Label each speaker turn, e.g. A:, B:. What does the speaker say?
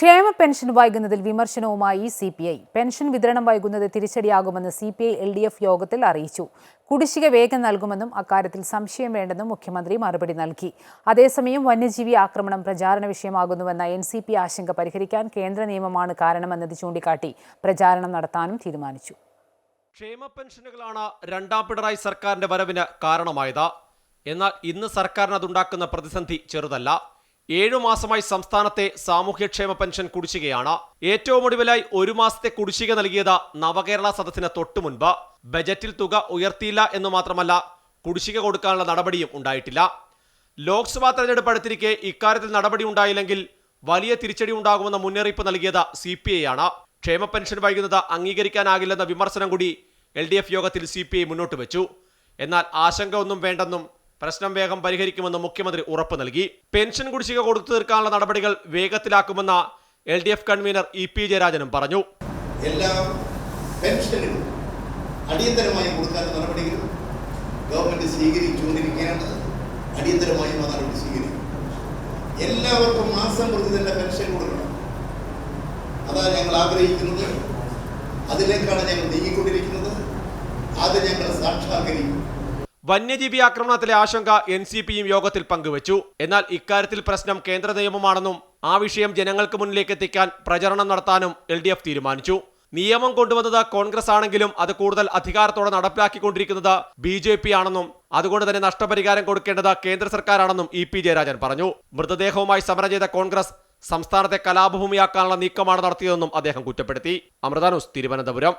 A: ക്ഷേമ പെൻഷൻ വൈകുന്നതിൽ വിമർശനവുമായി C P I. Pension വിതരണം വൈകുന്നത് തിരിച്ചടിയാകുമെന്ന് C P I L D F യോഗത്തിൽ അറിയിച്ചു. കുടിശ്ശിക വേഗം നൽകുമെന്നും അക്കാര്യത്തിൽ സംശയം വേണ്ടെന്നും മുഖ്യമന്ത്രി മറുപടി നൽകി. അതേസമയം വന്യജീവി ആക്രമണം പ്രചാരണ വിഷയമാകുന്നുവെന്ന എൻ സി പി ആശങ്ക പരിഹരിക്കാൻ കേന്ദ്ര നിയമമാണ് കാരണമെന്നത് ചൂണ്ടിക്കാട്ടി പ്രചാരണം നടത്താനും തീരുമാനിച്ചു.
B: ക്ഷേമ പെൻഷനുകളാണ് രണ്ടാം പിണറായി സർക്കാരിന്റെ വരവിന് കാരണമായത്. എന്നാൽ ഇന്ന് സർക്കാരിന് അതുണ്ടാക്കുന്ന പ്രതിസന്ധി ചെറുതല്ല. ഏഴു മാസമായി സംസ്ഥാനത്തെ സാമൂഹ്യക്ഷേമ പെൻഷൻ കുടിശ്ശികയാണ്. ഏറ്റവും ഒടുവിലായി ഒരു മാസത്തെ കുടിശ്ശിക നൽകിയത് നവകേരള സദസ്സിന് തൊട്ടു മുൻപ്. ബജറ്റിൽ തുക ഉയർത്തിയില്ല എന്ന് മാത്രമല്ല കുടിശ്ശിക കൊടുക്കാനുള്ള നടപടിയും ഉണ്ടായിട്ടില്ല. ലോക്സഭാ തെരഞ്ഞെടുപ്പ് അടുത്തിരിക്കെ ഇക്കാര്യത്തിൽ നടപടി ഉണ്ടായില്ലെങ്കിൽ വലിയ തിരിച്ചടി ഉണ്ടാകുമെന്ന മുന്നറിയിപ്പ് നൽകിയത് സി പി ഐ ആണ്. ക്ഷേമ പെൻഷൻ വൈകുന്നത് അംഗീകരിക്കാനാകില്ലെന്ന വിമർശനം കൂടി എൽ ഡി എഫ് യോഗത്തിൽ സി പി ഐ മുന്നോട്ട് വെച്ചു. എന്നാൽ ആശങ്ക ഒന്നും വേണ്ടെന്നും പ്രശ്നം വേഗം പരിഹരിക്കുമെന്ന് മുഖ്യമന്ത്രി ഉറപ്പ് നൽകി. പെൻഷൻ കുടിശ്ശിക കൊടുത്തു തീർക്കാനുള്ള നടപടികൾ വേഗത്തിലാക്കുമെന്ന L D F convener E P ജയരാജനും പറഞ്ഞു.
C: എല്ലാ പെൻഷനുകളും അടിയന്തരമായി കൊടുക്കാൻ നടപടികൾ ഗവൺമെന്റ് സ്വീകരിച്ചുകൊണ്ടിരിക്കുകയാണ്. അടിയന്തരമായും ആ നടപടി എല്ലാവർക്കും മാസം പ്രതി തന്നെ പെൻഷൻ കൊടുക്കണം. അതാണ് ഞങ്ങൾ ആഗ്രഹിക്കുന്നത്. അതിലേക്കാണ് ഞങ്ങൾ നീങ്ങിക്കൊണ്ടിരിക്കുന്നത്. അത് ഞങ്ങൾ സാക്ഷാത്കരിക്കും.
B: വന്യജീവി ആക്രമണത്തിലെ ആശങ്ക എൻ സി പിയും യോഗത്തിൽ പങ്കുവച്ചു. എന്നാൽ ഇക്കാര്യത്തിൽ പ്രശ്നം കേന്ദ്ര നിയമമാണെന്നും ആ വിഷയം ജനങ്ങൾക്ക് മുന്നിലേക്ക് എത്തിക്കാൻ പ്രചരണം നടത്താനും എൽ ഡി എഫ് തീരുമാനിച്ചു. നിയമം കൊണ്ടുവന്നത് കോൺഗ്രസ് ആണെങ്കിലും അത് കൂടുതൽ അധികാരത്തോടെ നടപ്പിലാക്കിക്കൊണ്ടിരിക്കുന്നത് ബി ജെ പി ആണെന്നും അതുകൊണ്ട് തന്നെ നഷ്ടപരിഹാരം കൊടുക്കേണ്ടത് കേന്ദ്ര സർക്കാരാണെന്നും ഇ പി ജയരാജൻ പറഞ്ഞു. മൃതദേഹവുമായി സമരം ചെയ്ത കോൺഗ്രസ് സംസ്ഥാനത്തെ കലാഭൂമിയാക്കാനുള്ള നീക്കമാണ് നടത്തിയതെന്നും അദ്ദേഹം കുറ്റപ്പെടുത്തി. അമൃതാനുസ് തിരുവനന്തപുരം.